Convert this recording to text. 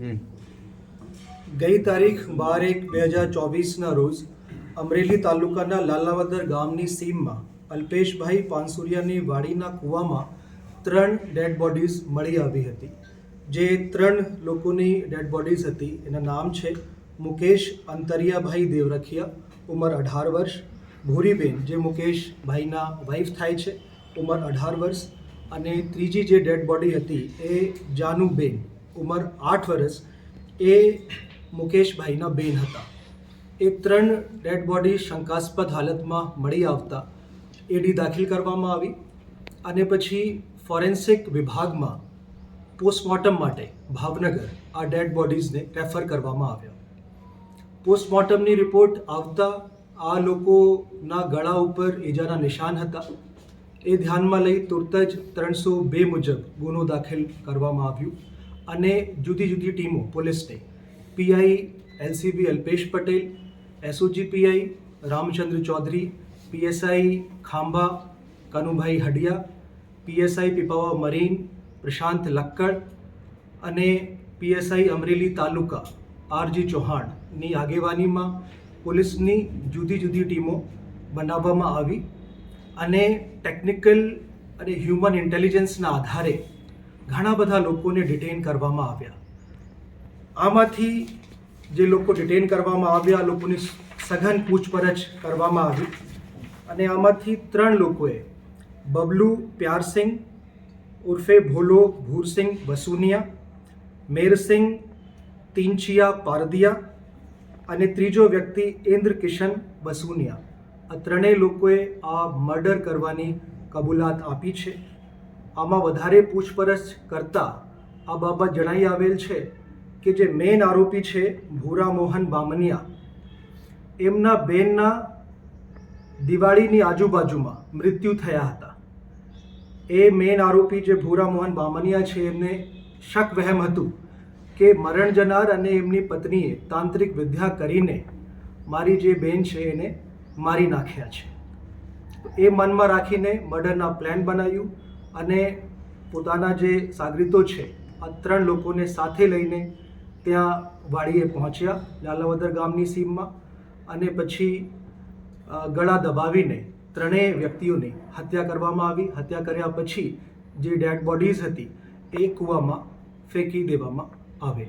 ગઈ તારીખ બાર એક બે હજાર ચોવીસના રોજ અમરેલી તાલુકાના લાલાવદર ગામની સીમમાં અલ્પેશભાઈ પાનસુરિયાની વાડીના કૂવામાં ત્રણ ડેડ બોડીઝ મળી આવી હતી. જે ત્રણ લોકોની ડેડ બોડીઝ હતી. એના નામ છે મુકેશ અંતરિયાભાઈ દેવરખિયા, ઉંમર અઢાર વર્ષ. ભૂરીબેન, જે મુકેશભાઈના વાઇફ થાય છે, ઉંમર અઢાર વર્ષ. અને ત્રીજી જે ડેડ બોડી હતી એ જાનુબેન. ઉંમર આઠ વર્ષ એ મુકેશભાઈના બેન હતા. એ ત્રણ ડેડ બોડી શંકાસ્પદ હાલતમાં મળી આવતા એડી દાખલ કરવામાં આવી અને પછી ફોરેન્સિક વિભાગમાં પોસ્ટમોર્ટમ માટે ભાવનગર આ ડેડ બોડીઝને રેફર કરવામાં આવ્યા. પોસ્ટમોર્ટમની રિપોર્ટ આવતા આ લોકોના ગળા ઉપર ઈજાના નિશાન હતા. એ ધ્યાનમાં લઈ તુરત જ ત્રણસો બે મુજબ ગુનો દાખલ કરવામાં આવ્યું. અને જુદી જુદી ટીમો પોલીસને PI LCB Alpesh Patel, SOG PI Ramchandra Chaudhary, PSI Khambha Kanubhai Hadiya, PSI Pipavav marine, Prashant Lakkad અને PSI Amreli taluka, R G આગેવાનીમાં પોલીસની જુદી જુદી ટીમો બનાવવામાં આવી અને ટેકનિકલ અને હ્યુમન ઇન્ટેલિજન્સના આધારે ઘણા બધા લોકોને ડિટેન કરવામાં આવ્યા. આમાંથી જે લોકો ડિટેન કરવામાં આવ્યા લોકોની સઘન પૂછપરછ કરવામાં આવી અને આમાંથી ત્રણ લોકોએ બબલુ પ્યારસિંહ, ઉર્ફે ભોલો ભૂરસિંહ વસુનિયા મેરસિંહ તિંચિયા પારદિયા અને ત્રીજો વ્યક્તિ ઇન્દ્ર કિશન બસુનિયા. આ ત્રણેય લોકોએ આ મર્ડર કરવાની કબૂલાત આપી છે. આમાં વધારે પૂછપરછ કરતાં આ બાબત જણાઈ આવેલ છે કે જે મેન આરોપી છે ભૂરા મોહન બામનિયા. એમના બેનના દિવાળીની આજુબાજુમાં મૃત્યુ થયા હતા. એ મેન આરોપી જે ભૂરા મોહન બામનિયા છે, એમને શક વહેમ હતું કે મરણ જનાર અને એમની પત્નીએ તાંત્રિક વિદ્યા કરીને મારી જે બેન છે એને મારી નાખ્યા છે. એ મનમાં રાખીને મર્ડરના પ્લાન બનાવ્યું અને પોતાના જે સાગરીતો છે, આ ત્રણ લોકોને સાથે લઈને ત્યાં વાડીએ પહોંચ્યા, લાલાવદર ગામની સીમમાં અને પછી ગળા દબાવીને ત્રણેય વ્યક્તિઓની હત્યા કરવામાં આવી. હત્યા કર્યા પછી જે ડેડ બોડીઝ હતી એ કૂવામાં ફેંકી દેવામાં આવે.